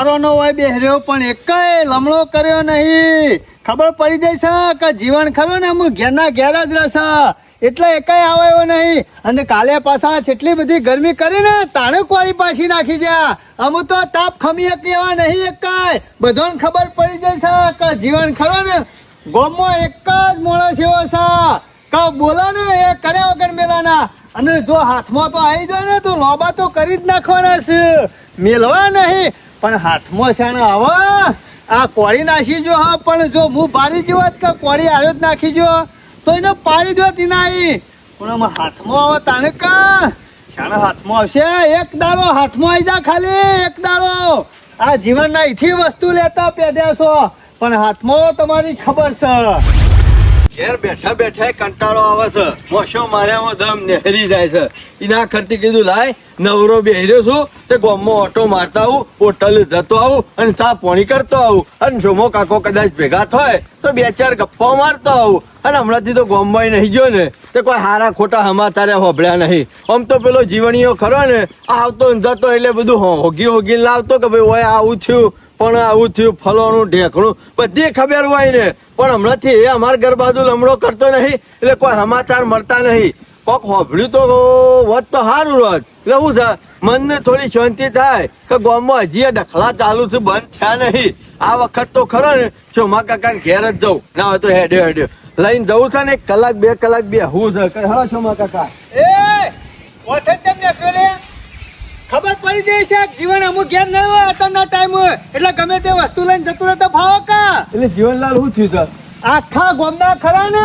વારો નો હોય બેહર્યો પણ એકય લમણો કર્યો નહીં. ખબર પડી જાય છે કે જીવન ખરું ને અમુક ઘેરના ઘેર જ રહેશે. એટલે એકાય આવે એવો નહીં. અને કાલે પાછા જેટલી બધી ગરમી કરી ને તાણે કોળી પાછી નાખી જ્યાં અમુક તો તાપ ખમી શકે એવા નહીં એકાય. બધાને ખબર પડી જાય છે કે જીવન ખરો ને ગોમમાં એક જ માણસ એવો છે. કે બોલો ને એ કર્યા વગર મેલાના. અને જો હાથમાં તો આવી જાય ને તો લોબા તો કરી જ નાખવાના છે. મેલવા નહીં. પણ હાથમાં છે ને હવે આ કોળી નાખી જો હા, પણ જો હું જેવો જ કે કોળી આવ્યો જ નાખી જો. તો એને પાડી દો તીનાઈ પણ આમાં હાથમાં આવે તાણે કા? શાનો હાથમાં આવશે. એક દાડો હાથમાં આવી જા ખાલી, એક દાડો. આ જીવનના અહીંથી વસ્તુ લેતા પેદ્યા છો. પણ હાથમાં તમારી ખબર છે. ઘેર બેઠા બેઠા કંટાળો આવે છે. મોશો માર્યામાં દમ નહેરી જાય છે. એના કરતી કીધું, લાય, નવરો બેહર્યો છું, તે ગામમાં ઓટો મારતા આવું, હોટલ જતો આવું અને ચા પોણી કરતો આવું. અને જોમો કાકો કદાચ ભેગા થાય, તો બે ચાર ગપ્પો મારતો આવું. અને હમણાંથી તો ગામમાં નહીં ગયો ને, તે કોઈ હારા ખોટા સમાચારે હોભળ્યા નહીં. આમ તો પેલો જીવણીઓ ખરો ને, આવતો જતો એટલે બધું હોગી હોગી લાવતો કે ભાઈ, ઓય, આવું થયું. પણ આવું થયું ફલાણું ઢેકણું. બધી ખબર હોય ને. પણ હમણાંથી એ અમાર ઘર બાજુ લમડો કરતો નહીં. એટલે કોઈ સમાચાર મળતા નહીં. કોક હોભળ્યું તો વધ તો સારું રોજ એટલે શું છે મનને થોડી શાંતિ થાય કે ગામમાં હજી ડખલા ચાલુ છે, બંધ થયા નહીં. આ વખત તો ખરો ને. ચોમા કાકા ઘેર જ જવું ના હોય તો હેડ્યો હેડ્યો લઈને જવું છે ને એક કલાક, બે કલાક બે હું છે હા, ચોમા કાકા? એ તમને પેલે ખબર પડી જાય છે જીવન અમુક ઘેર ન હોય અત્યારના ટાઈમ હોય. એટલે ગમે તે વસ્તુ લઈને જતું રહે તો ભાવો કા? એટલે જીવનલાલ શું થયું સર આખા ગોમના ખરા ને?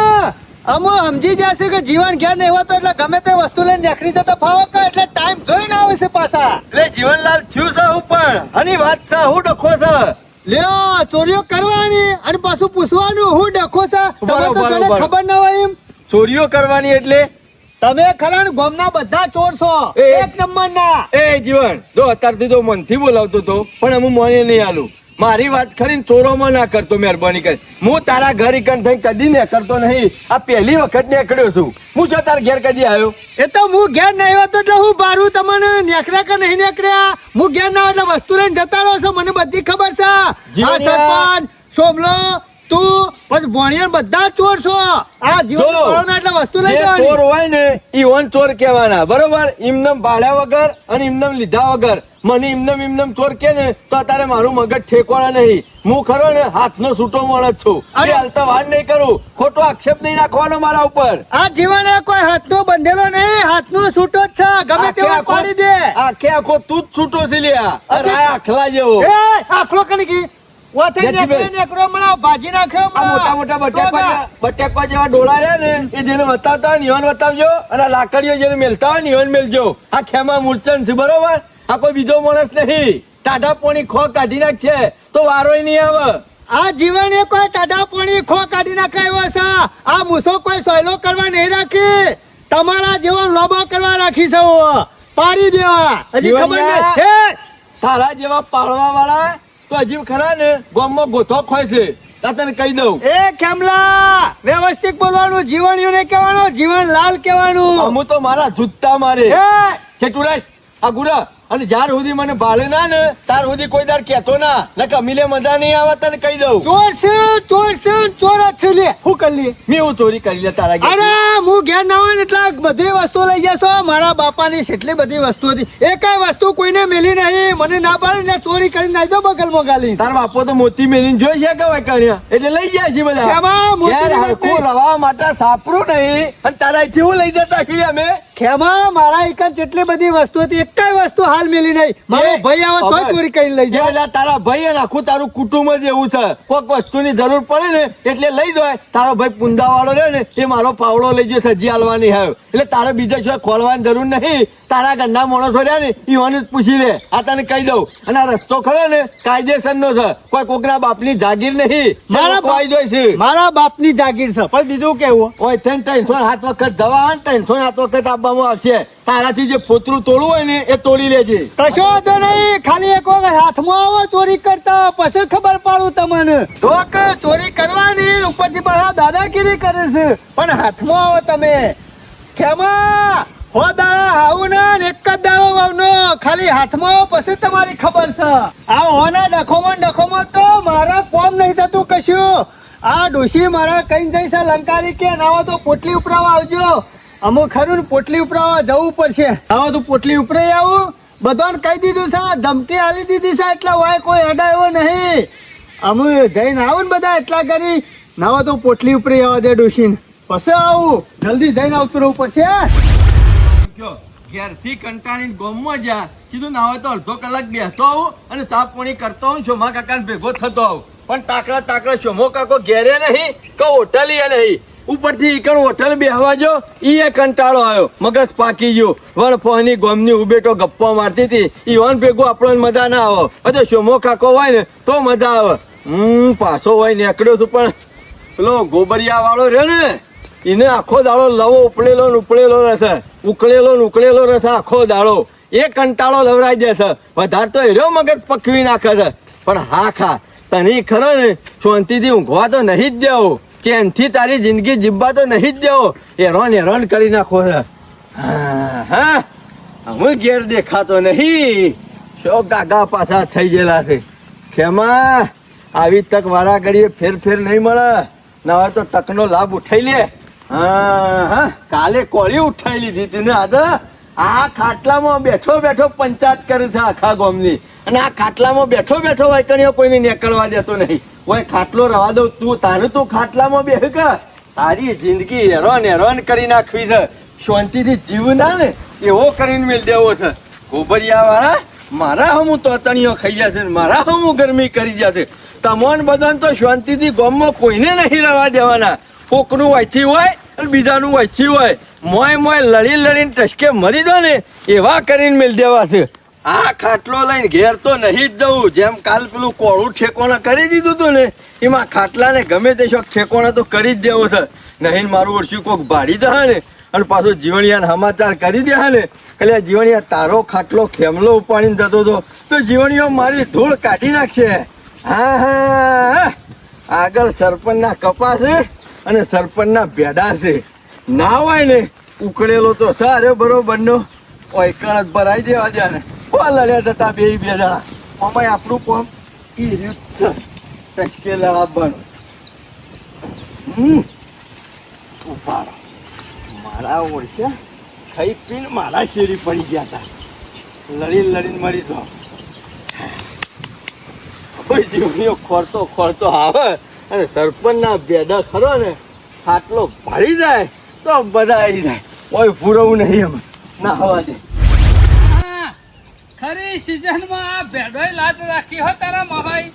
અમો સમજી જશે કે જીવન ઘેર નહીં હોતો એટલે ગમે તે વસ્તુ લઈને નીકળી જતો ભાવો કા? એટલે ટાઈમ જોઈને આવે છે પાછા. એટલે જીવનલાલ થયું છે હું પણ. આની વાત છે હું ડખો છે. લ્યો ચોરીઓ કરવાની અને પાછું પૂછવાનું હું ડખો છે. તમને તો. ખબર ના હોય એમ. ચોરીઓ કરવાની એટલે તમે ખરા ગોમના બધા ચોર છો. એક નંબર ના એ જીવન જો અત્યારથી તો મનથી બોલાવતો તો પણ હું મને નહીં આલું. મારી વાત ખરી ચોરોમાં ના કરતો મહેરબાની કરી હું તારા ઘર ઇકન થઈ કદી ને કરતો નહીં. આ પહેલી વખત નીકળ્યો છું. હું છો તાર ઘેર કદી આવ્યો? એ તો હું ઘેર નહીં હોતો એટલે હું બારું તમને નેકળ્યા કે નહીં નેકળ્યા? હું ઘેર ના એટલે વસ્તુ લઈને જતા રહો છો મને બધી ખબર છે. આ સરપંચ સોમલો તું પછી ભણિયા બધા ચોર છો આ જીવન જો, એટલે વસ્તુ લઈ જે ચોર હોય ને ઈ ઓન ચોર કહેવાના. બરોબર? ઇમનમ ભાડ્યા વગર અને ઇમનમ લીધા વગર. મને ઇમનમ ઇમનમ ચોર કે ને તો તારે મારું મગજ ઠેકવાના નહીં. હું ખરો ને હાથનો છૂટો માણસ છું. અરે! હાલતા વાન નહીં કરું. ખોટો આક્ષેપ નહીં નાખવાનો મારા ઉપર. આ જીવન કોઈ કોઈ હાથનો બંધેલો નહીં હાથનો છૂટો જ છે. ગમે આખે તેવો આખો- પાડી દે. આખે આખો તું જ છૂટો છે લ્યા. અરે! આખલા જેવો. આખલો કણી કી લાકડીઓ જેને મેલતા હોય નિયોન મેલજો. આ ખેમા મૂર્છન છે બરોબર? આ કોઈ બીજો માણસ નહીં. ટાઢા પોણી ખો કાઢી નાખશે તો વારોય નહીં આવે. આ જીવન એ કોઈ ટાઢા પોણી ખો કાઢી નાખાયો છે. આ મૂસો કોઈ સહેલો કરવા નહીં રાખી. તમારા જેવો લોબો કરવા રાખી છે પાડી દેવા. હજી ખબર નહીં. તારા જેવા પાળવા વાળા તો હજી ખરા ને ગામમાં ગોથો ખોય છે. તને કહી દઉં. એ ખેમલા વ્યવસ્થિત બોલવાનું જીવન યુને કહેવાનું જીવન લાલ કહેવાનું. હું તો મારા જૂતા મારે. એ છે ટુરાજ આ ગુરા અને જ્યાર સુધી મને ભાલે ના ને તાર સુધી કોઈ દાર કેતો ના. ને કમીલે મજા નહીં આવે તને કહી દઉં. ચોર છે ચોર છે ચોર જ છે લે. હું કરી લે મેં હું ચોરી કરી લે તારા ઘેર. અરે હું ઘેર ના હોય એટલે બધી વસ્તુ લઈ જશો મારા બાપાની એટલી બધી વસ્તુ હતી. એ કઈ વસ્તુ કોઈને મેલી નહીં. મને ના પાડે ને ચોરી કરીને નાખી દો બગલમાં ગાલી તાર બાપો તો મોતી મેલીને જોઈ છે કે કર્યા એટલે લઈ જાય છે બધા. નથી? હરખું રવા માટે સાપરું નહીં. અને તારા અહીંથી હું લઈ જતા આખી અમે ખેમા મારા એકન જેટલી બધી વસ્તુ હતી એક વસ્તુ હાલ મેલી નહીં. મારો ભાઈ આવે તો ચોરી કરીને લઈ જાય. તારા ભાઈ અને આખું તારું કુટુંબ જ એવું છે. કોઈક વસ્તુની જરૂર પડે ને એટલે લઈ જાય. તારો ભાઈ પુંદા વાળો રહે ને એ મારો પાવડો લઈ ગયો સજી હાલવાની આવ્યો એટલે તારે બીજા સિવાય ખોલવાની જરૂર નહીં. તારા ગંદા માણસો રહ્યા ને ઈવાને જ પૂછી લે. આ તને કહી દઉં. અને આ રસ્તો ખરો ને કાયદેસર નો છે. કોઈ કોકના બાપની જાગીર નહીં. મારા ભાઈ જોઈ છે. મારા બાપની જાગીર છે. પણ બીજું કેવું? ઓય ત્રણ ત્રણસો સાત વખત જવા ત્રણસો સાત વખત આપવામાં આવશે. તારાથી જે ફોતરું તોડવું હોય ને, એ તોડી લેજે. કશો તો નહીં. ખાલી એક વખત હાથમાં આવો, ચોરી કરતા પછી ખબર પાડું તમને. શોક ચોરી કરવાની ઉપરથી પાછા દાદાગીરી કરે છે. પણ હાથમાં આવો તમે. ખેમા, હો દાડા, આવું ના એક જ દાડો વાવનો. ખાલી હાથમાં પછી તમારી ખબર છે. આ હોના ડખોમાં ડખોમાં તો મારા કોમ નહીં થતું કશું. આ ડોશી મારા કઈ જઈશ લંકારી કે નાવા તો પોટલી ઉપરાવા આવજો. અમુક ખરું ને પોટલી ઉપરાવા જવું પડશે. આવો તું પોટલી ઉપરાઈ આવું. બધાને કહી દીધું છે ધમકી આલી દીધી છે, એટલા હોય કોઈ અડાયો નહીં. અમે જઈને આવું ને બધા એટલા કરી નાવા તો પોટલી ઉપરી આવવા દે ડોશીને પછી આવું. જલ્દી જઈને આવતું રહેવું પડશે ઘેરથી કંટાળીને ગોમમાં જ્યાં કીધું ના હોય તો અડધો કલાક બેસતો આવું અને સાફ પાણી કરતો હું શોમા કાકા ભેગો થતો આવું. પણ તાકડા તાકડા શોમો કાકો ઘેરે નહીં કે હોટલીએ નહીં. ઉપરથી એકણ હોટલ બેહવા જો, ઈ કંટાળો આવ્યો. મગજ પાકી ગયો. વણ ફોની ગોમની ઉબેટો ગપ્પા મારતી હતી. ઈ વન ભેગો આપણને મજા ના આવે. અરે શોમો કાકો હોય ને, તો મજા આવે. હું પાછો હોય નીકળ્યો છું પણ પેલો ગોબરિયા વાળો રહ્યો ને એને આખો દાડો લવો ઉપડેલો ને ઉપડેલો રહેશે. ઉકળેલો ને ઉકળેલો રહેશે આખો દાડો. એ કંટાળો લવરાઈ જશે. વધારે તો એરો મગજ પકવી નાખે છે. પણ હા ખા, તને ખરો ને, શાંતિથી ઊંઘવા તો નહીં જ દેવો. ચેનથી તારી જિંદગી જીવવા તો નહીં જ દેવો. હેરોન હેરોન કરી નાખો હા. હા, હું. ઘેર દેખાતો નહીં. શો કાકા પાછા થઈ ગયેલા છે. ખેમા, આવી તક વારા ઘડીએ ફેર ફેર નહીં મળે. ના હોય તો તકનો લાભ ઉઠાઈ લે. હા હા. કાલે કોળી ઉઠાઈ લીધી હતી ને આજે. આ ખાટલામાં બેઠો બેઠો પંચાયત કરે છે આખા ગામની. અને આ ખાટલામાં બેઠો બેઠો વાયકણીઓ કોઈને નીકળવા દેતો નહીં. ઓય, ખાટલો રવા દઉં. તું તારું તું ખાટલામાં બેહ કે? તારી જિંદગી હેરાન હેરાન કરી નાખવી છે. શાંતિથી જીવ ના ને, એવો કરીને મેળ દેવો છે. ગોબરિયા વાળા મારા હમું તોતણીઓ ખાઈ જશે મારા હમું ગરમી કરી જશે તમોન બધાને તો શાંતિથી ગામમાં કોઈને નહીં રવા દેવાના. કોકનું વાંચી હોય અને બીજાનું વાંચી હોય. મોય મોય લડી લડીને ટસકે મરી દો ને, એવા કરીને મેળ દેવા છે. આ ખાટલો લઈને ઘેર તો નહીં જ જવું. જેમ કાલ પેલું કોળું ઠેકોણા કરી દીધું હતું ને, એમાં ખાટલાને ગમે તે શોખ ઠેકોણા તો કરી જ દેવો છે. નહીં મારું ઓછું કોક ભાડી દે ને, અને પાછું જીવણિયાને સમાચાર કરી દે ને. એટલે જીવણિયા તારો ખાટલો ખેમલો ઉપાડીને જતો હતો. તો જીવણીઓ મારી ધૂળ કાઢી નાખશે. હા હા. આગળ સરપંચના કપા છે અને સરપંચના ભેડા છે. ના હોય ને ઉકળેલો તો સારો બરોબરનો. નો ઓયકણ જ ભરાઈ દેવા દે ને કોણ લડ્યા જતા બે બે જણા આમાંય આપણું કોમ ઈ રીત છે. ટચકે લડાવવાનું હમ ઉપાડો મારા ઓળખ્યા ખાઈ પીને મારા શેરી પડી ગયા હતા લડી લડીને મરી તો કોઈ જીવનીઓ ખોરતો ખોરતો આવે અને સરપંચના બેડા ખરો ને ખાટલો ભળી જાય તો બધા આવી જાય કોઈ પૂરવું નહીં અમે ના, હવા દે ખરી સિઝનમાં આ ભેડોય લાજ રાખી હો તારા મહાઈ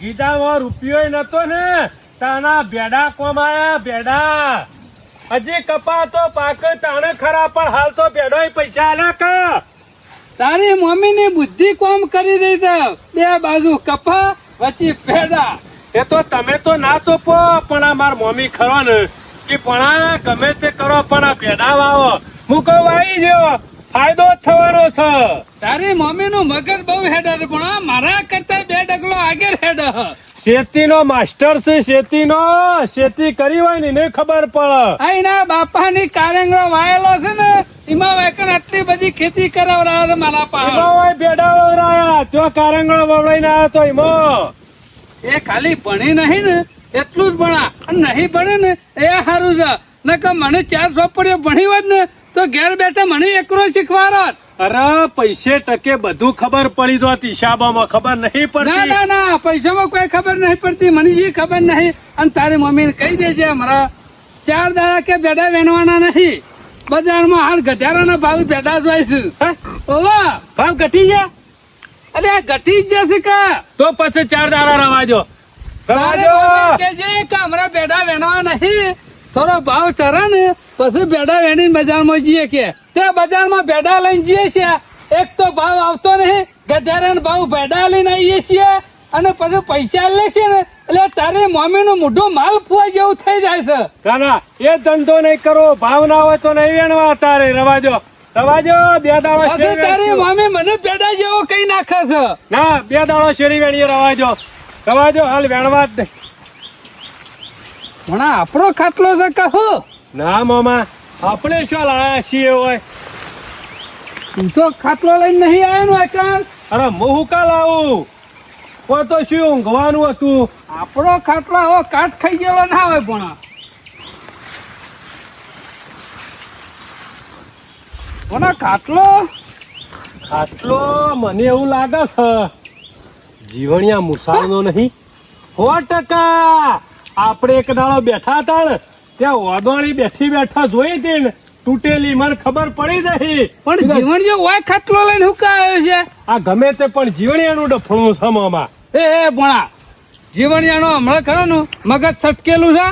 ગીતામાં રૂપિયો નતો ને તાના ભેડા કોમાયા ભેડા. હજી કપા તો પાક તાણે ખરા પણ હાલ તો ભેડોય પૈસા આલે કે? તારી મમ્મીની બુદ્ધિ કોમ કરી રહી છે. બે બાજુ કપા વચ્ચે ભેડા. એ તો તમે તો ના ચોપો પણ આ માર મમ્મી ખરો ને કે પણ ગમે તે કરો પણ આ ભેડા વાવો. હું કહું વાઈ ગયો. ફાયદો જ થવાનો છે. તારી મમ્મીનું મગજ બહુ હેડર પણ મારા કરતા બે ડગલો આગળ હેડ શેતીનો માસ્ટર છે શેતીનો શેતી કરી હોય ને એને ખબર પડે. આ બાપા ની કારેંગળો વાયેલો છે ને એમાં વાયકણ આટલી બધી ખેતી કરાવરા છે મારા પાસે હોય ભેડા વવરાયા ત્યાં કારંગળો વવડાઈને આવ્યો તો એમાં. એ ખાલી ભણી નહીં ને એટલું જ ભણા. અને નહીં ભણે ને એ સારું છે. ને કે મને ચાર ચોપડીઓ ભણી હોત ને તો ઘેર બેઠા મને એકરો શીખવાડો. અરે પૈસે ટકે બધું ખબર પડી જોત હિસાબોમાં ખબર નહીં પડતી. ના ના પૈસામાં કોઈ ખબર નહીં પડતી. મને જે ખબર નહીં. અને તારી મમ્મીને કહી દેજે મારા ચાર દાડા કે બેડા વેણવાના નહીં. બજારમાં હાલ ગધારાના ભાવ બેડા જોઈશું ઓવા. ભાવ ઘટી ગયા? અરે આ ઘટી જ જશે કા? તો પછી ચાર દાડા રવાજો. રવાજો! કે હમણાં બેડા વેણવા નહીં. થોડો ભાવ ચરે ને પછી બેડા વેણીને બજારમાં જઈએ કે. તે બજારમાં બેડા લઈને જઈએ છીએ. એક તો ભાવ આવતો નહીં ગધારાનો ભાવ ભેડા લઈને આવીએ છીએ. અને પછી પૈસા લે છે ને એટલે તારી મમ્મીનું મોઢું માલ ફુવા જેવું થઈ જાય છે. કાના એ ધંધો નહીં કરો ભાવ ના હોય તો નહીં વેણવા તારે. રવાજો. રવાજો બે દાડો પછી તારી મમ્મી મને ભેડા જેવો કઈ નાખે છે? ના બે દાડો શેરી વેણીએ રવાજો. રવાજો હાલ વેણવા જ નહીં. પણ આપણો ખાટલો છે કહો ના મામા. આપણે શું લાયા છીએ હોય તું તો ખાટલો લઈને નહીં આવ્યો ને કાલ. અરે હું હું કાલ આવું કોઈ તો શું ઊંઘવાનું હતું? આપણો ખાટલો હો કાટ ખાઈ ગયેલો ના હોય પણ કોના ખાટલો? ખાટલો મને એવું લાગે છે. જીવણિયા મુસાળનો નહીં. સો ટકા! આપણે એક દાડો બેઠા હતા ને ત્યાં ઓદવાણી બેઠી બેઠા જોઈ હતી ને તૂટેલી મને ખબર પડી જઈ પણ જીવન જો હોય ખાટલો લઈને હુકા આવ્યો છે? આ ગમે તે પણ જીવણિયાનું ડફણું છે મામા. એ એ ભણા જીવણિયાનો હમણાં ખરો નું મગજ છટકેલું છે?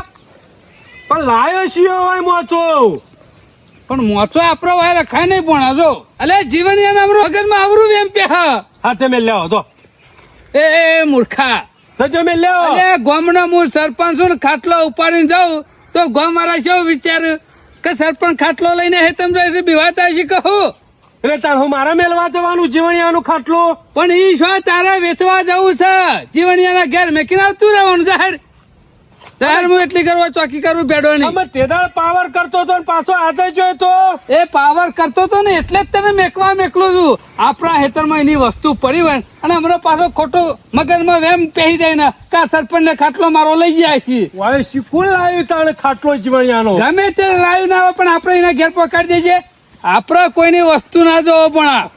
પણ લાયો છીએ હોય મોચો. પણ મોચો આપણો વાય રખાય નહીં પણ જો. અલે જીવણિયાના અમારું મગજમાં આવરું એમ પે હા. હા તમે લ્યો તો એ મૂર્ખા. તો તમે લેવો અલે ગામનો હું સરપંચ છું ને ખાટલો ઉપાડીને જાઉં તો ગામ વાળા શું વિચાર? કે સરપંચ ખાટલો લઈને હેતમ જાય છે બીવાતા છે કહું એટલે તાર હું મારા મેળવા જવાનું જીવણિયાનું ખાટલો? પણ ઈ શું તારે વેચવા જવું છે? જીવણિયાના ઘેર મેકીને આવતું રહેવાનું જાહેર હું એટલી કરવા ચોકી કરું બેડો નહીં અમે તેદાળ પાવર કરતો તો ને પાછો આજે જોયો તો. એ પાવર કરતો તો ને એટલે જ તને મેકવા મેકલું છું. આપણા હેતરમાં એની વસ્તુ પડી હોય અને હમણાં પાછો ખોટો મગજમાં વેમ પહેરી જાય ને કા સરપંચ ને ખાટલો મારો લઈ જાય છે. વાય શીખું લાવ્યું તાણે ખાટલો જીવણિયાનો. ગમે તે લાવ્યું ના આવે પણ આપણે એના ઘેર પકડી દેજે. આપણે કોઈની વસ્તુ ના જોવો પણ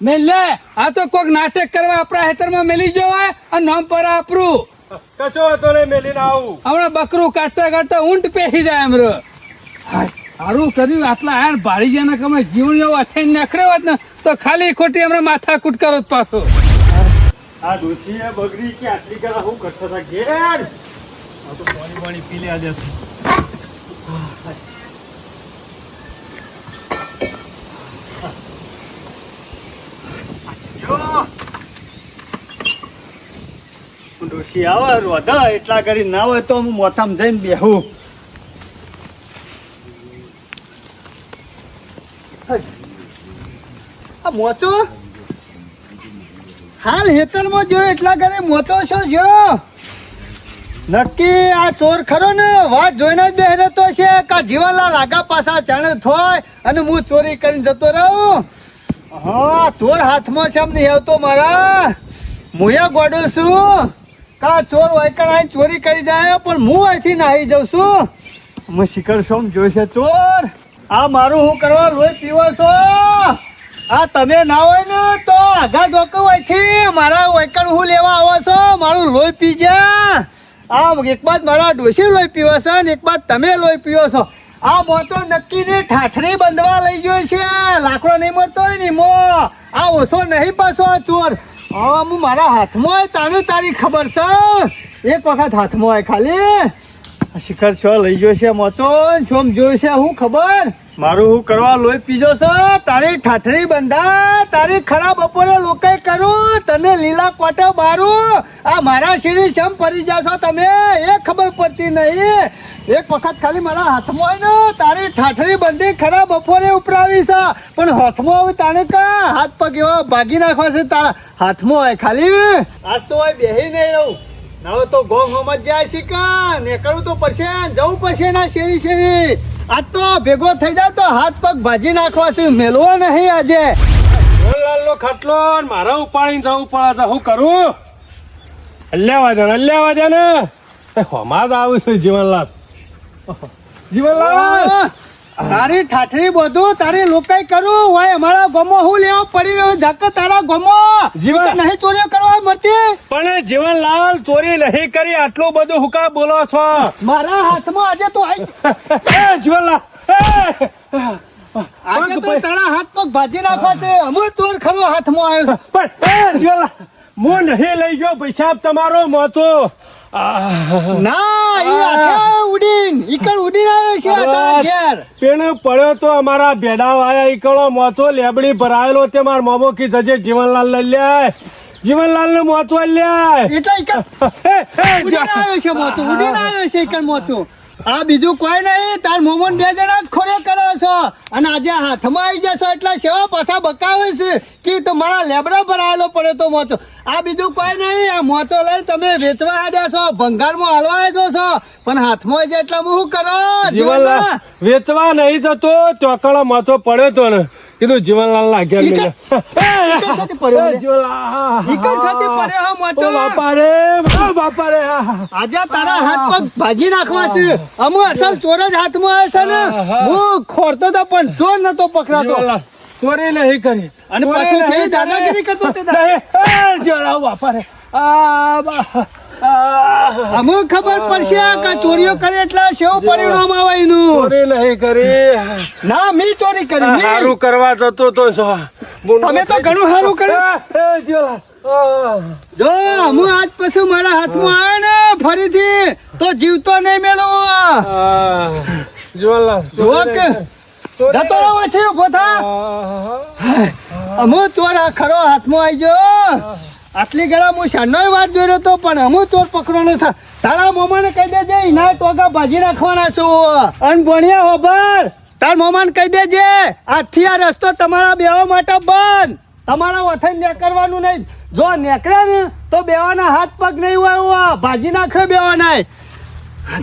મેં લે. આ તો કોઈક નાટક કરવા આપણા હેતરમાં મેલી જવાય અને નામ પર આપરું. કચો હતો ને મેલીને આવું. હમણાં બકરું કાઢતા કાઢતા ઊંટ પેહી જાય એમ સારું કર્યું આટલા આયન ભાડી ગયા કમે જીવન એવો અથાઈને નખરે હોત ને તો ખાલી ખોટી હમણાં માથા કૂટ કરો જ પાછો. આ ડોશીએ બગડી કે આટલી કરા હું કરતા હતા? ઘેર! આ તો પાણી પાણી પી લે આજે. ડોશી આવે, રોધા. જો, એટલા ઘરે મોચો છો જો. નક્કી આ ચોર ખરો ને? વાટ જોઈને જ બે તો છે કા જીવાલાલ આગા પાછા જાણે થોય અને હું ચોરી કરીને જતો રહું? હા, ચોર હાથમાં છે એમ નહીં આવતો મારા. મુયા ગોડું છું. કા ચોર વાયકણ આઈ ચોરી કરી જાય, પણ હું અહીંથી નાહી જાઉં છું. અમે શિખર સોમ જોઈશે ચોર. આ મારું હું કરવા લોહી પીવો છો? આ તમે ના હોય ને, તો આઘા ધોકું અહીંથી મારા વાયકણ હું લેવા આવો છો? મારું લોહી પી જા. આ એક બાદ મારા ડોશી લોહી પીવો છે ને, એક બાદ તમે લોહી પીવો છો. આ મોટો નક્કી ને ઠાઠરી બંધવા લઈ ગયો છે. લાકડો નહીં મળતો હોય ને, મો. આ ઓછો નહીં પાછો આ ચોર. હવે હું મારા હાથમાં હોય તારે તારી ખબર છે? એક વખત હાથમાં હોય ખાલી. શિખર છો લઈ ગયો છે મોચો શોમ જોયું છે હું ખબર? મારું હું કરવા લોહી પીજો છે? તારી ઠાઠરી બંધા, તારી ખરાબ બપોરે લોકાઈ કરું, તને લીલા કોટે મારું આ મારા શરીર શમ ફરી જાશો તમે, એ ખબર પડતી નહીં. એક વખત ખાલી મારા હાથમાં હોય ને, તારી ઠાઠરી બંધી ખરાબ બપોરે ઉપરાવી પણ હાથમાં હોય તાણે કા? હાથ પગ એવા ભાગી નાખવા છે તારા હાથમાં હોય ખાલી. આજ તો હોય બેહી નહીં રહું. નવો તો ગોમ હોમ જ જાય કા? નીકળવું તો પડશે, જવું પડશે ના શેરી શેરી. આજ તો ભેગો થઈ જાય તો હાથ પગ ભાજી નાખવા છે મેલવો નહીં આજે. લાલ નો ખાટલો ને મારા ઉપાડી જવું પડે છે. હું કરું? અલ્યાવા જણ અલ્યા દે ને હોમાં જ આવું છે જીવનલાલ. જીવનલાલ! તારી ઠાઠરી બધું તારી લોકાઈ કરું. હોય અમારા ગમો હું લેવો પડી રહ્યો? જાકે તારા ગમો? જીવન નહીં ચોરીઓ કરવા મળતી? પણ જીવનલાલ ચોરી નહીં કરી આટલું બધું હુકા બોલો છો? મારા હાથમાં આજે તો આઈ એ જીવનલાલ! આજે તો તારા હાથ પગ ભાજી નાખવા છે. અમુલ ચોર ખરો હાથમાં આવ્યો છે. પણ એ જીવનલાલ હું નહીં લઈ ગયો પૈસા તમારો મોતો. ના ઈ ઉડીન. ઉડીન આવ્યો છે તારા ઘેર. પેણે પડ્યો તો અમારા ભેડા વાયા ઈકળો મોતો લેબડી ભરાયેલો તે માર મોમો કી જજે જીવનલાલ લઈ લે જીવનલાલ ને લે એટલે આવ્યો છે મોતું ઉડીને આવ્યો છે મોતું આ બીજું કોઈ નહીં તાર મોમન બે જણા જ ખોરે કરો છો. અને આજે હાથમાં આવી જશો એટલે સેવા પાછા બકાવે છે કે તો મારા લેબડા ભરાયેલો પડે તો મોચો. આ બીજું કોઈ નહીં આ મોચો લઈ તમે વેચવા આવ્યા છો ભંગારમાં હાલવા આવ્યા છો. પણ હાથમાં આવી જાય એટલે હું કરો? વેચવા નહીં જતો ચોકડો મોચો પડ્યો તો ને. કીધું જીવનલાલ લાગ્યા હા. આજે તારા હાથ પગ ભાજી નાખવા છે. અમુ અસલ ચોર જ હાથમાં આવે છે ને. હું ખોરતો તો પણ ચોર નતો પકડાતો. ચોરી નહીં કરી. અને પછી દાદાગીરી કરતો તે દા- નહીં. એ જીવનલાલ, બાપા રે આ બા- આ. અમુ ખબર પડશે કે ચોરીઓ કરે એટલે સેવ પરિણામ આવે એનું ચોરી નહીં કરી. ના મી ચોરી કરી. સારું કરવા જતો તો. તમે તો ઘણું સારું કર્યું. જો. હું આજ પછી મારા હાથમાં આવે ને ફરીથી તો જીવતો નહીં મેળવો જો કે. જતો રહો ઊભો થા. અમુક ચોરા ખરો હાથમાં આવી ગયો. આટલી ગળા હું શાનોય વાત જોયો તો પણ અમુ ચોર પકડવાનો છે. તારા મોમાને કહી દેજે, એના ટોગા ભાજી નાખવાના છું. અન ભણ્યા હોબર તાર મોમાને કહી દેજે, આજથી આ રસ્તો તમારા બેવા માટે બંધ. તમારા વથન નીકળવાનું નહીં. જો નીકળે ને, તો બેવાના હાથ પગ નહીં હોય. ભાજી નાખે બેવાના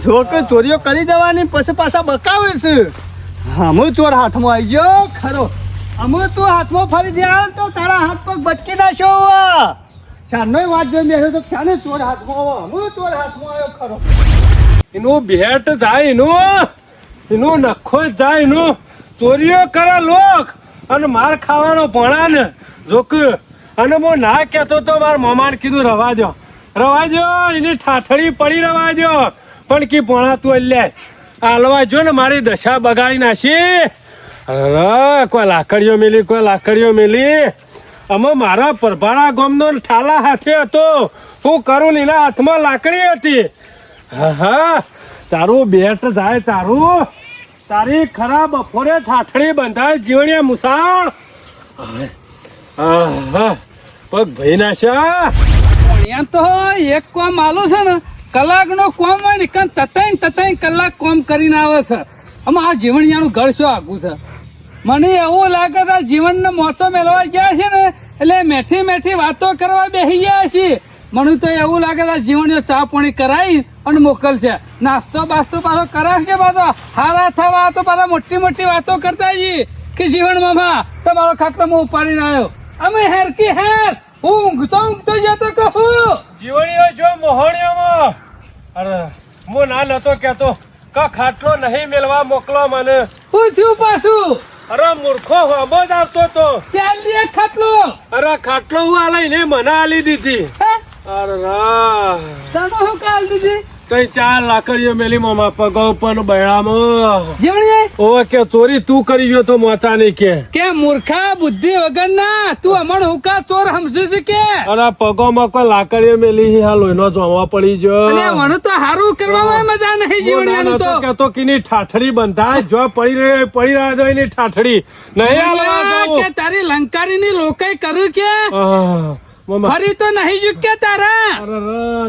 જો કે ચોરીઓ કરી જવાની, પછી પાછા બકાવે છે. અમુ ચોર હાથમાં આવી ગયો, ખરો. અમુ તું હાથમાં ફરી જાય તો તારા હાથ પગ ભટકી નાખ્યો ચારનો વાત જોઈ એનું ભેટ જાય એનું એનું નખો જાય એનું. ચોરીઓ કરે લોક. અને માર ખાવાનો ભણા ને, જોક. અને હું ના કહેતો તો માર મમાને કીધું, રવા દો રવા દો એની ઠાઠડી પડી રવા દો પણ કી ભણા તું અલ્યા હાલવા જો ને મારી દશા બગાડી નાખી. કોઈ લાકડીઓ મેલી, કોઈ લાકડીઓ મેલી. અમે મારા પરભારા ગામનો ઠાલા હાથે હતો. હું કરું એના હાથમાં લાકડી હતી. હા તારું બેટ જાય તારું. તારી ખરા બપોરે ઠાઠડી બંધાય જીવણીએ મુસાળ. પગ ભાઈ નાશા તો એક કોમ આલું છે ને, કલાકનો કોમ હોય ને કાં તતાઈ તતાઈ કલાક કોમ કરીને આવે છે. આમાં આ જીવણિયાનું ઘર શું આખું છે? મને એવું લાગે છે જીવનને મોતો મેળવા ગયા છે ને એટલે મેઠી મેઠી વાતો કરવા બેસી ગયા છીએ. મને તો એવું લાગે છે જીવણીઓ ચા પાણી કરાવી અને મોકલશે. નાસ્તો બાસ્તો પાછો કરાવશે પાછો. હારા થવા તો પાછા મોટી મોટી વાતો કરતા છીએ કે જીવન મામા તમારો ખાટલો હું ઉપાડીને આવ્યો. અમે હેર કી હેર હું ઊંઘતો ઊંઘતો જતો કહું. જીવણીઓ જો મોહણીઓમાં. અરે હું ના નતો કેતો કા ખાટલો નહીં મેલવા મોકલો મને. હું થયું પાછું. અરે મૂર્ખો હોબો જ આવતો તો. ચાલી ખાટલો. અરે ખાટલો હું આ લઈને મને આલી દીધી. હે? અરે રા. તમે શું કાલ દીધી? કઈ ચાર લાકડીઓ મેલી મામા પગો બૈરામાં જીવણી ઓવે કે ચોરી તું કરી ગયો તો મોચા નહીં કે. કે મૂર્ખા બુદ્ધિ વગર ના. તું અમણ હુકા ચોર સમજે છે કે? અરે પગોમાં કોઈ લાકડીઓ મેલી હા લોહીનો જોવા પડી ગયો. અને વણું તો હારું કરવામાં મજા નહીં જીવણિયાનું તો. કેતો કીની ઠાઠડી બંધા જો પડી રહે પડી રહ્યા જો એની ઠાઠડી. નહીં કે તારી લંકારી ની લોકાઈ કરું કે. ફરી તો નહીં ચૂક્યા તારા?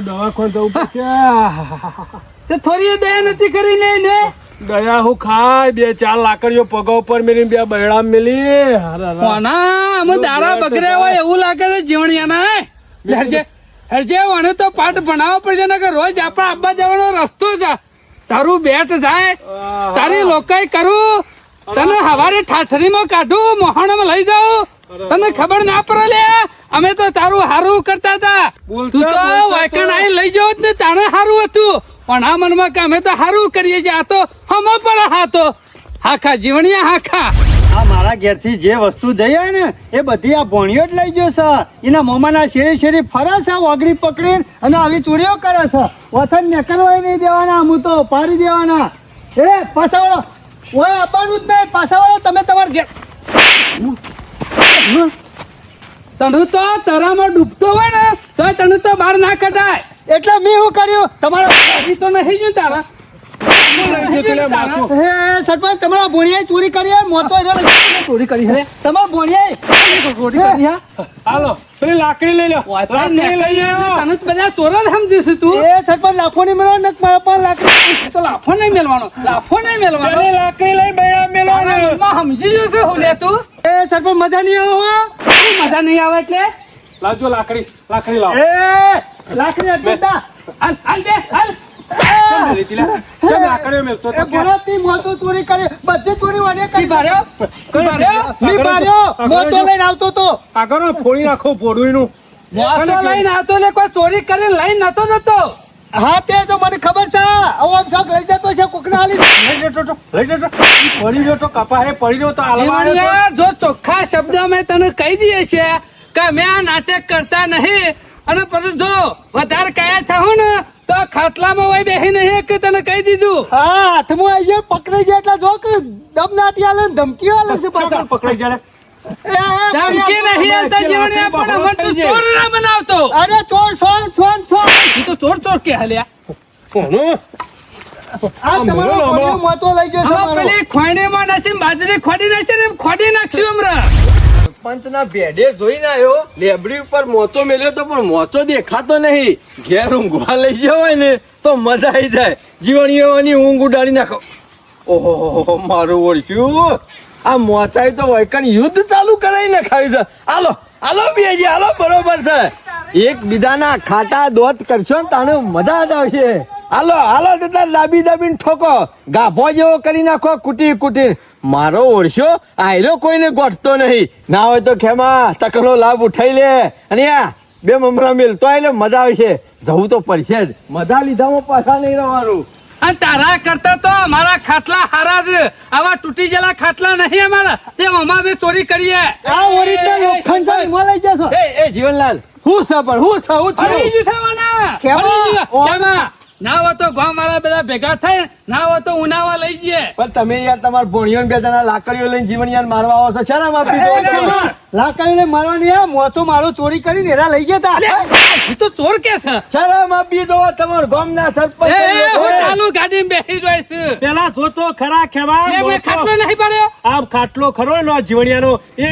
દવાખાને જવું પડશે. થોડી દયા નથી કરી ને ને દયા હું ખાય? બે ચાર લાકડીઓ પગા ઉપર મેલી બે બૈડા મેલી. કોના અમે દારા બગડ્યા હોય એવું લાગે છે જીવણિયાના હેરજે હેરજે વણે તો પાઠ ભણાવવો પડશે ને કે રોજ આપણા આબા જવાનો રસ્તો છે. તારું બેટ જાય. તારી લોકાઈ કરું. તને હવારે ઠાઠરીમાં કાઢું મોહણમાં લઈ જાઉં. તને ખબર ના પડે લે? અમે તો તારું હારું કરતા હતા. તું તો વાયકણ આઈ લઈ જાવ ને તાણે હારું હતું. પણ આ મનમાં કે અમે તો હારું કરીએ છીએ આ તો હમો પડે હા તો. હાખા જીવણિયા હાખા. આ મારા ઘેરથી જે વસ્તુ જઈ હોય ને એ બધી આ ભોણિયો જ લઈ ગયો છે એના મોમાના શેરી શેરી ફરે છે ઓગળી પકડીને અને આવી ચોરીઓ કરે છે. વથન નીકળવા નહીં દેવાના હું તો પાડી દેવાના. એ પાછા વાળો ઓય આપવાનું જ નહીં પાછા વાળો તમે તમારા ઘેર તણું તો તરામાં ડૂબતો હોય ને તો તણું તો બહાર ના કઢાય. એટલે મેં શું કર્યું? તમારા તો નહીં જો તારા. લે સરપંચ તમારા ભોણિયાએ ચોરી કરી મોતો ચોરી કરી હે? તમારા ભોણિયાએ ચોરી કરી હાલો પેલી લાકડી લઈ લો. લાકડી લઈ જાઓ. તને બધા ચોર જ સમજીશ તું. એ સરપંચ લાખોની મળો ને મારા પણ લાકડી તો લાફો નહીં મેળવાનો લાફો નહીં મેળવાનો લાકડી લઈ બૈડા ને. મનમાં સમજી જશે હું લે તું? એ સરપંચ મજા નહીં આવે શું મજા નહીં આવે એટલે? લાવજો લાકડી લાકડી લાવો. એ લાકડી દા. હાલ હાલ બે હાલ. ચોરી કરી લઈને આવતો તો. આગળ ફોડી નાખો પોડુંયનું. લઈને આવતો કોઈ ચોરી કરીને લઈને નતો જતો. હા તે તો મને ખબર છે. આવો આમ શોખ લઈ જતો છે કોકના હાલી લઈ જતો તો, લઈ જતો. પડી જતો તો કપા હે પડી જતો તો. જો ચોખ્ખા શબ્દમાં તને કહી દઈએ છે કે અમે આ નાટક કરતા નહીં. અને પછી જો વધારે કયા થયું ને તો ખાટલામાં વહી બેસી નહીં કે તને કહી દીધું. હા હાથમાં આવી જાય પકડાઈ જાય એટલે જો કે દમ નાટી આલે ને ધમકીઓ આલે છે પકડાઈ જાય ધમકી નહીં આલતા જીવણિયા પણ અમને તું ચોર ના બનાવતો. અરે ચોર ચોર ચોર ચોર. ઈ તો ચોર ચોર કે હલ્યા. કોનો? આ તમારો બોલો, મોતો લઈ ગયો છે પેલી ખોણીમાં નાખીને બાજરી ખોડી નાખશે ને ખોડી નાખશું હમણાં પંચના ભેડે જોઈને આવ્યો. લેબડી ઉપર મોચો મેલ્યો તો પણ મોચો દેખાતો નહીં. ઘેર ઊંઘવા લઈ ગયો ને તો મજા આવી જાય. જીવણીઓની ઊંઘ ઉડાડી નાખો. ઓહો મારું ઓળખ્યું. આ મોચાઈ તો વૈકણ યુદ્ધ ચાલુ કરાવી નખાવ્યું છે. હાલો હાલો બેજી, હાલો, બરોબર છે. એક બીજાના ખાટા દોત કરશો ને તાને મજા જ આવશે. હાલો હાલો, દાદા, દાબી દાબીને ઠોકો. ગાભો જેવો કરી નાખો, કુટી કુટી. મારો ઓળશો આયરો કોઈને ગોઠતો નહીં. ના હોય તો ખેમા, તકનો લાભ ઉઠાઈ લે. અને આ બે મમરા મેલતો એટલે મજા આવશે. જવું તો પડશે જ. મજા લીધામાં પાછા નહીં રહેવાનું. અને તારા કરતા તો અમારા ખાટલા હારા જ. આવા તૂટી ગયેલા ખાટલા નહીં અમારા. તે અમા બે ચોરી કરીએ. આ ઓરિજિનલ લોખંડ છે એમાં લઈ જશો. એ એ જીવનલાલ હું છે પણ હું છે હું છું. છે વાના. કેમાં? કેમાં? ના હોય તો ગામ વાળા બધા ભેગા થાય ના હોય તો ઉનાવા લઈ જઈએ. પણ તમે યાર તમારા ભોણિયો બે જણા લાકડીઓ લઈને જીવન યાર મારવા આવો છો. શરમ આપી દો લાકડીને મારવાની આ મોતો મારો ચોરી કરીને એરા લઈ ગયા તા. તો ચોર કે છે. શરમ આપી દો તમારા ગામના સરપંચ એ એ, હું ચાલુ ગાડી બેસી જાય છે. પેલા જોતો ખરા ખેવા એ કોઈ ખાટલો નહીં પડ્યો? આમ ખાટલો ખરો નો જીવણિયાનો. એ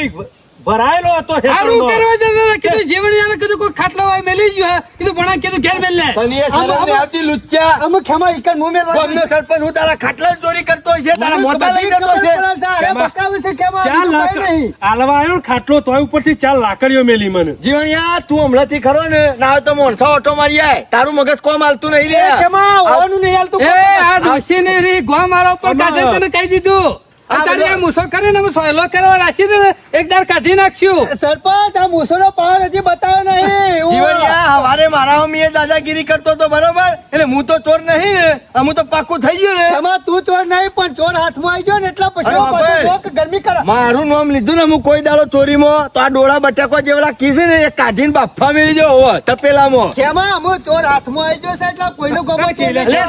ભરાયેલો હતો હેઠળનો. કરવા જતો કીધું જીવણિયાને કીધું કોઈ ખાટલો હોય મેલી ગયો. કીધું ભણા કીધું ઘેર મેલ તને એ શરમ ને આવતી લુચ્ચા. અમે ખેમા ઇકન મું મેલવા ગામનો સરપંચ હું તારા ખાટલા ચોરી કરતો છે તારા મોટા લઈ જતો છે. અરે બકાવે છે ખેમા ચાલ નહીં. આવ્યો ખાટલો તોય ઉપરથી ચાર લાકડીઓ મેલી મને. જીવણિયા તું હમણાંથી ખરો ને ના તો મોણસો ઓટો મારી આય. તારું મગજ કોમ હાલતું નહીં રે લે ખેમા ઓવાનું નહીં હાલતું એ આ દોશી ને રે ગોમ મારા ઉપર કાઢે તને કહી દીધું. આ આ મૂસો કરીને અમે સોયલો કરવા રાખી દે એક દાર કાઢી નાખશું સરપંચ આ મૂસોનો પાવર હજી બતાવ્યો નહીં. એવું. હવારે મારા મમ્મીએ દાદાગીરી કરતો તો બરોબર એટલે હું તો ચોર નહીં ને હું તો પાકું થઈ ગયું ને. તું ચોર નહીં પણ ચોર હાથમાં આવી ગયો ને એટલા પછી ગરમી કરે મારું નામ લીધું ને હું કોઈ દાડો ચોરીમાં તો આ ડોળા બટાકો જેવડા કીધું ને એ કાઢીને બાફા મેળી જો હોવ તપેલામાં. ખેમા અમુ ચોર હાથમાં આવી ગયો છે એટલે કોઈનો ગમો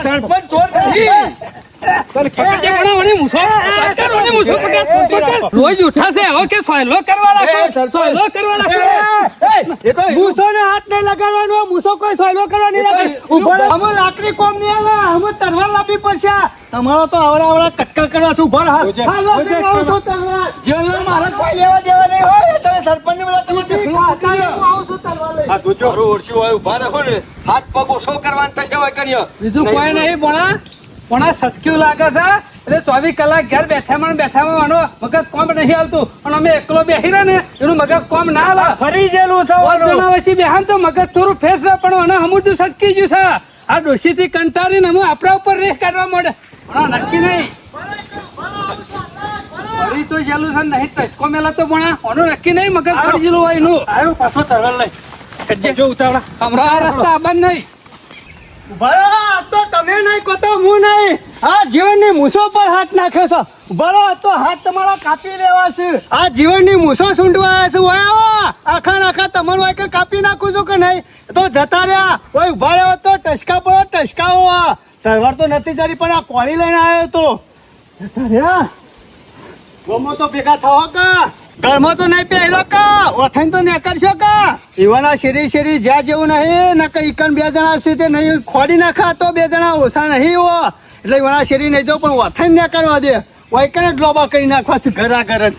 સરપંચ ચોર નહીં. રોજ ઉઠાશે હવે કે સોયલો કરવા રાખો સોયલો કરવા રાખો એ, એ હાથ નહીં લગાડવાનો મૂસો કોઈ સોયલો કરવાની નથી ઊભો અમે લાકડી કોમ નહીં આલે અમે તલવાર લાવવી પડશે. તમારો તો આવડા આવડા કટકા કરવા છું. જીવનમાં મારા કોઈ લેવા દેવા નહીં હોય તમે સરપંચ બધા તમે હોય ઊભા રહો ને. હાથ પગ ઓછો કરવાનું થશે હોય કર્યો બીજું કોઈ નહીં ભણા ભણા સટક્યું લાગે છે? એટલે ચોવીસ કલાક ઘેર બેઠામાં બેઠામાં આનો મગજ કોમ નહીં હાલતું. અને અમે એકલો બેસી રહ્યા ને એનું મગજ કોમ ના હાલે. ફરી ગયેલું છે. જણા વચ્ચે બેહાન તો મગજ થોડું ફેસ રહે પણ મને હમું સટકી ગયું છે. આ ડોશી થી કંટાળીને અમે આપણા ઉપર રેહ કાઢવા માંડે. પણ નક્કી નહીં. ફરી તો ગયેલું છે નહીં ટચકો મેલા તો ભણા. ઓનું નક્કી નહીં મગજ પડી ગયેલું હોય એનું. આવ્યો પાછો તરવલ લઈ. જો ઉતાવળા. હમણાં આ રસ્તા આબાદ નહીં. આ તો તમે નહીં કહો હું નહીં. આ જીવનની મૂછો પર હાથ નાખ્યો છો. ઊભા રહો, તો હાથ તમારા કાપી લેવા છે. આ જીવનની મૂછો સૂંઢવા આવ્યા છે. આખા આખા તમારું હોય કાપી નાખું છું કે નહીં? તો જતા રહ્યા. ઓય ઊભા રહ્યો તો ટસકા પર ટસકાઓ આ. તલવાર તો નથી જારી પણ આ કોણી લઈને આવ્યો તો. રહ્યા. ગમો તો ભેગા થવા કા. ઘરમાં તો નહીં પહેલો કા? ઓથન તો નહીં કરશો કા? એવાના શેરી શેરી જ્યાં જેવું નહીં, ને કઈ ઈકન બે જણા છે તે નહીં, ખોડી નાખા તો બે જણા, ઓછા નહીં હો. એટલે એવાના શેરી નહીં જો, પણ ઓથાઈ નહીં કરવા દે. વૈકન જ લોબા કરી નાખવા છે ઘર આગળ જ.